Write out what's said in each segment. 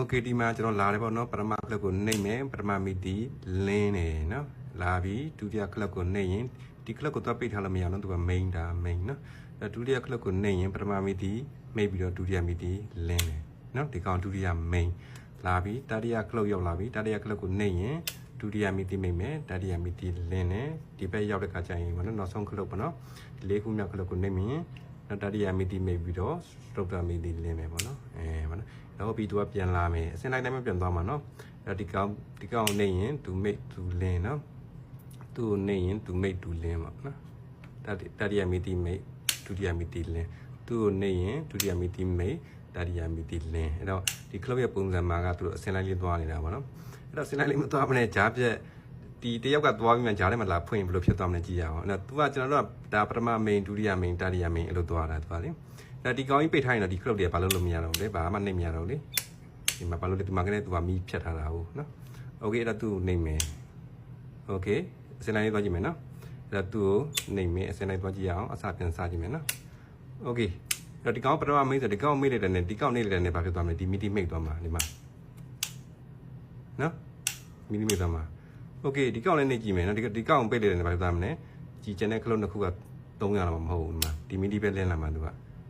okay ဒီမှာကျွန်တော်လာတယ်ပေါ့နော်ပထမ club ကိုနှိပ်မယ်ပထမမိတီလင်းတယ်နော်လာပြီးဒုတိယ club ကိုနှိပ်ရင်ဒီ club ကိုသွားပိတ်ထားလို့မရအောင်သူက main ဒါ main နော်အဲဒုတိယ club ကိုနှိပ်ရင်ပထမမိတီမိတ်ပြီးတော့ဒုတိယမိတီလင်းတယ်နော်ဒီကောင်ဒုတိယ main လာပြီးတတိယ club ရောက်လာပြီးတတိယ club ကိုနှိပ်ရင်ဒုတိယမိတိမိတ်မယ်တတိယမိတိလင်းတယ်ဒီဘက်ရောက်တဲ့ခါကျရင်ဘောနော်နောက်ဆုံးခလုတ်ပေါ့နော်ဒီလေးခုမြောက်ခလုတ်ကိုနှိပ်မြင် နောက်တတိယမီတီမိတ်ပြီးတော့စတုတ်တာမီတီလင်းမယ်ပေါ့နော်အဲပေါ့နော်နောက်ပြီးသူကပြန်လာမယ်အစင်လိုက်တိုင်းမပြန်သွားမှာနော်အဲ့ဒီကောင်ဒီကောင်နေရင်သူမိတ်သူလင်းနော်သူ့နေရင်သူမိတ်သူလင်းပေါ့နော်တတိတတိယမီတီမိတ်ဒုတိယမီတီလင်းသူ့ကိုနေရင်ဒုတိယမီတီမိတ်တတိယမီတီလင်းအဲ့တော့ဒီ club ရဲ့ပုံစံမှာကသူတို့အစင်လိုက်လေးသွားနေတာပေါ့နော်အဲ့တော့အစင်လိုက်လေးမသွားမနဲ့ဂျားပြက် ဒီတယောက်ကသွားပြီးမှဂျားထဲမှာလာဖွင့်ဘယ်လိုဖြစ်သွားမလဲကြည့်ရအောင်အဲ့တော့ तू ကကျွန်တော်တို့ကဒါပထမ main ဒုတိယ main တတိယ main အဲ့လိုသွားတာ तू ကလေဒါဒီကောင်းကြီးပိတ်ထားရင်တော့ဒီ cloud တွေကဘာလို့လို့မရတော့ဘူးလေဘာမှနှိပ်မရတော့ဘူးလေဒီမှာဘာလို့လဲဒီမှာကနေ तू ကမီးဖြတ်ထားတာဟုတ်နော် okay အဲ့ဒါ तू နှိပ်မယ် okay အစနိုင်သွားကြည့်မယ်နော်အဲ့ဒါ तू ကိုနှိပ်မယ်အစနိုင်သွားကြည့်ရအောင်အစပြန်စကြည့်မယ်နော် okay အဲ့တော့ဒီကောင်းပထမ main ဆိုဒီကောင်းမိတ်လိုက်တယ်နဲ့ဒီကောင်းနှိပ်လိုက်တယ်နဲ့ဘာဖြစ်သွားမလဲဒီ midi မိတ်သွားမှာဒီမှာနော် midi မိတ်သွားမှာ โอเคဒီကောင်လည်းနေကြည့်မယ်နော်ဒီဒီကောင်ပိတ်လိုက်တဲ့နဲ့ဘာဖြစ်သွားမလဲကြည်ကျန်တဲ့ခလုံးတစ်ခုက300လောက်မဟုတ်ဘူးဒီမှာဒီ meeting ပဲလင်းလာမှာသူက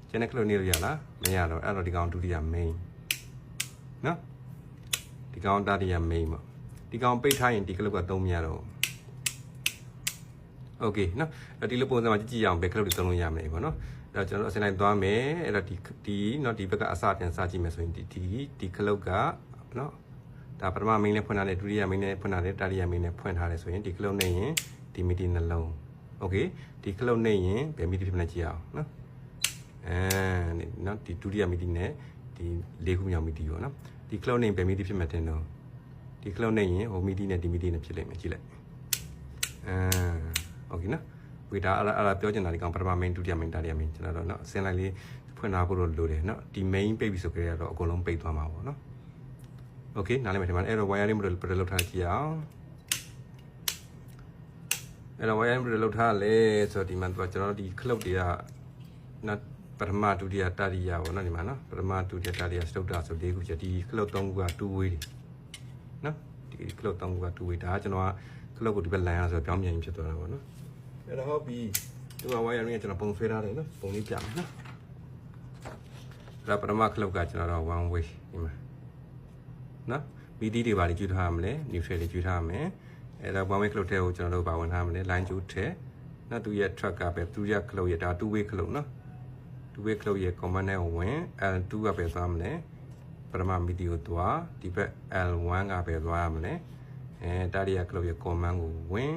ကျန်တဲ့ခလုံးနေလို့ရလားမရတော့အဲ့တော့ဒီကောင်ဒုတိယ main နော်ဒီကောင်တတိယ main ပေါ့ဒီကောင်ပိတ်ထားရင်ဒီကလုတ်ကသုံးမရတော့โอเคနော်အဲ့ဒီလိုပုံစံမှာကြည့်ကြည့်အောင်ဘယ်ကလုတ်တွေသုံးလို့ရမလဲပေါ့နော်အဲ့တော့ကျွန်တော်အစလိုက်သွားမယ်အဲ့တော့ဒီဒီနော်ဒီဘက်ကအစပြန်စကြည့်မယ်ဆိုရင်ဒီဒီဒီကလုတ်ကနော် ဒါပထမ main နဲ့ဖွင့်ထားတယ်ဒုတိယ main နဲ့ဖွင့်ထားတယ်တတိယ main နဲ့ဖွင့်ထားတယ်ဆိုရင်ဒီကလုတ်နဲ့ရင်ဒီမီတီနှလုံးโอเคဒီကလုတ်နဲ့ရင်ဘယ်မီတီဖြစ်မလဲကြည့်အောင်နော်အဲနော်ဒီဒုတိယမီတီနဲ့ဒီလေးခုမြောက်မီတီပေါ့နော်ဒီ cloud name ဘယ်မီတီဖြစ်မှတင်တော့ဒီ cloud name ရင်ဟိုမီတီနဲ့ဒီမီတီနဲ့ဖြစ်လိမ့်မယ်ကြည့်လိုက်အဲโอเคနော်ဝေတာအဲ့ဒါအဲ့ဒါပြောချင်တာဒီကောင်ပထမ main ဒုတိယ main တတိယ main ကျွန်တော်တို့နော်အစင်းလိုက်လေးဖွင့်ထားဖို့လိုတယ်နော်ဒီ main ပိတ်ပြီဆိုကြရတော့အကုန်လုံးပိတ်သွားမှာပေါ့နော် โอเคနားလည်မယ်ဒီမှာအဲ့တော့ wiring model ဘယ်လိုလုပ်ထားကြည့်အောင်အဲ့တော့ wiring model လုပ်ထားလဲဆိုတော့ဒီမှာသူကကျွန်တော်တို့ဒီ cloud တွေကနော်ပထမဒုတိယတတိယပေါ့နော်ဒီမှာနော်ပထမဒုတိယတတိယစတုတ္တဆို၄ခုချက်ဒီ cloud ၃ခုက2 way တွေနော်ဒီ cloud ၃ခုက2 way ဒါကကျွန်တော်က cloud ကိုဒီဘက်လမ်းရဆိုတော့ပြောင်းပြန်ဖြစ်သွားတာပေါ့နော်အဲ့တော့ဟုတ်ပြီဒီမှာ wiring ကကျွန်တော်ပုံဆွဲထားတယ်နော်ပုံလေးပြမယ်နော်အဲ့ဒါပထမ cloud ကကျွန်တော်တို့ one way ဒီမှာ နော် BD တွေပါလိကျွတ်ထားရမလဲ neutral တွေကျွတ်ထားရမယ်အဲ့ဒါ one way cloud ထဲကိုကျွန်တော်တို့ပါဝင်ထားရမလဲ line ကျွတ်ထဲနော်သူရဲ့ track ကပဲသူရဲ့ cloud ရဲ့ဒါ two way cloud နော် two way cloud ရဲ့ command နဲ့ဝင် L2 ကပဲသွားမလဲပထမမီဒီယိုသွားဒီဘက် L1 ကပဲသွားရမလဲအဲတတိယ cloud ရဲ့ command ကိုဝင်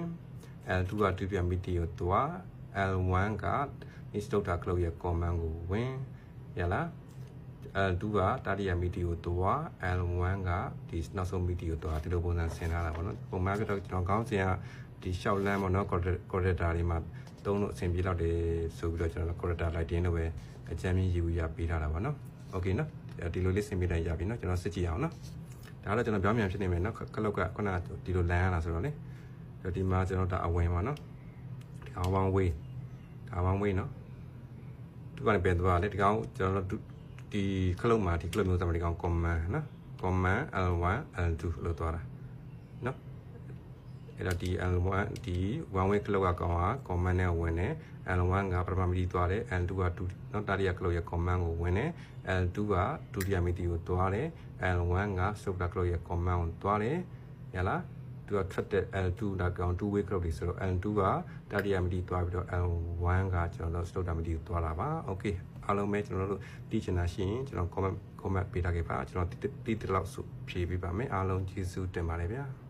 L2 ကဒုတိယမီဒီယိုသွား L1 က instructor cloud ရဲ့ command ကိုဝင်ရလား L2 ကတတိယမီတီကိုသွား L1 ကဒီနောက်ဆုံးမီတီကိုသွားဒီလိုပုံစံဆင်ထားတာပေါ့နော်ပုံမှန်ကတော့ကျွန်တော်ကောင်းစင်ကဒီရှောက်လန်းပေါ့နော် corridor တွေမှာသုံးလို့အဆင်ပြေလောက်တယ်ဆိုပြီးတော့ကျွန်တော် corridor lighting လို့ပဲအကြမ်းမြင့်ယူရပေးထားတာပေါ့နော် okay နော်ဒီလိုလေးဆင်ပြေတိုင်းရပြီနော်ကျွန်တော်စစ်ကြည့်အောင်နော်ဒါကတော့ကျွန်တော်ပြောင်းပြန်ဖြစ်နေမယ်နော်ကလုတ်ကခုနဒီလိုလန်းရတာဆိုတော့လေဒီမှာကျွန်တော်ဒါအဝင်ပါနော်ဒီကောင်ဝေးဒါကောင်ဝေးနော်ဒီကောင်ပဲသွားလေဒီကောင်ကျွန်တော်တို့ ဒီခလုတ်မှာဒီခလုတ်မျိုးသမီးဒီကောင် command နော် command L1 L2 လို့သွားတာနော်အဲ့တော့ဒီ L1 ဒီ one way ခလုတ်ကကောင်က command နဲ့ဝင်တယ် L1 ကပထမမီဒီသွားတယ် L2 ကဒုနော်တတိယခလုတ်ရဲ့ command ကိုဝင်တယ် L2 ကဒုတိယမီဒီကိုသွားတယ် L1 က software ခလုတ်ရဲ့ command ကိုသွားတယ်ရလား သူကထွက်တဲ့ L2 ဒါကောင်2 way crop တွေဆိုတော့ L2 ကတတိယမီဒီသွားပြီးတော့ L1 ကကျွန်တော်တို့ slot မီဒီကိုသွားတာပါ okay အားလုံးပဲကျွန်တော်တို့သိချင်တာရှိရင်ကျွန်တော် comment comment ပေးထားခဲ့ပါကျွန်တော်တိတိတိလောက်ဆိုဖြေပေးပါမယ်အားလုံးကျေးဇူးတင်ပါတယ်ဗျာ